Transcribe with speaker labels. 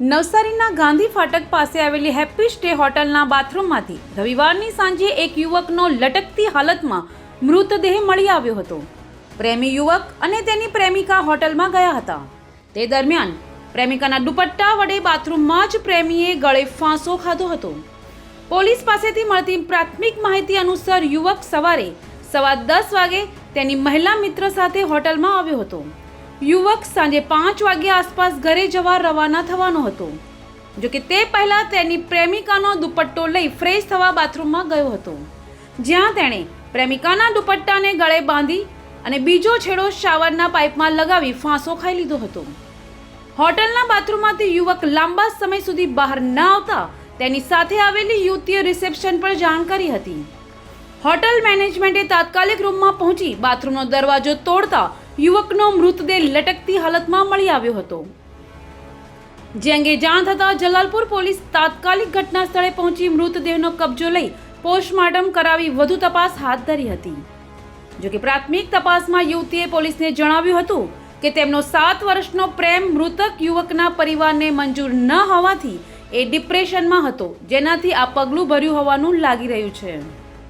Speaker 1: નવસારીના ગાંધી ફાટક પાસે આવેલી હેપી સ્ટે હોટલના બાથરૂમમાંથી રવિવારની સાંજે એક યુવકનો લટકતી હાલતમાં મૃતદેહ મળી આવ્યો હતો. પ્રેમી યુવક અને તેની પ્રેમિકા હોટલમાં ગયા હતા. તે દરમિયાન પ્રેમિકાના દુપટ્ટા વડે બાથરૂમમાં જ પ્રેમીએ ગળે ફાંસો ખાધો હતો. પોલીસ પાસેથી મળતી પ્રાથમિક માહિતી અનુસાર યુવક સવારે સવા દસ વાગે તેની મહિલા મિત્ર સાથે હોટલમાં આવ્યો હતો. યુવક સાંજે પાંચ વાગ્યા આસપાસ ઘરે જવા રવાના થવાનો હતો. જો કે તે પહેલાં તેની પ્રેમિકાનો દુપટ્ટો લઈ ફ્રેશ થવા બાથરૂમમાં ગયો હતો. જ્યાં તેણે પ્રેમિકાના દુપટ્ટાને ગળે બાંધી અને બીજો છેડો શાવરના પાઇપમાં લગાવી ફાંસો ખાઈ લીધો હતો. હોટલના બાથરૂમમાંથી યુવક લાંબા સમય સુધી બહાર ન આવતા તેની સાથે આવેલી યુવતીએ રિસેપ્શન પર જાણ કરી હતી. હોટલ મેનેજમેન્ટે તાત્કાલિક રૂમમાં પહોંચી બાથરૂમનો દરવાજો તોડતા યુવકનો મૃતદેહ લટકતી હાલતમાં મળી આવ્યો હતો. જે અંગે જાણ થતાં જલાલપુર પોલીસ તાત્કાલિક ઘટના સ્થળે પહોંચી મૃતદેહનો કબજો લઈ પોસ્ટમોર્ટમ કરાવી વધુ તપાસ હાથ ધરી હતી. જો કે પ્રાથમિક તપાસમાં યુવતીએ પોલીસને જણાવ્યું હતું કે તેમનો સાત વર્ષનો પ્રેમ મૃતક યુવકના પરિવારને મંજૂર ન હોવાથી એ ડિપ્રેશનમાં હતો, જેનાથી આ પગલું ભર્યું હોવાનું લાગી રહ્યું છે.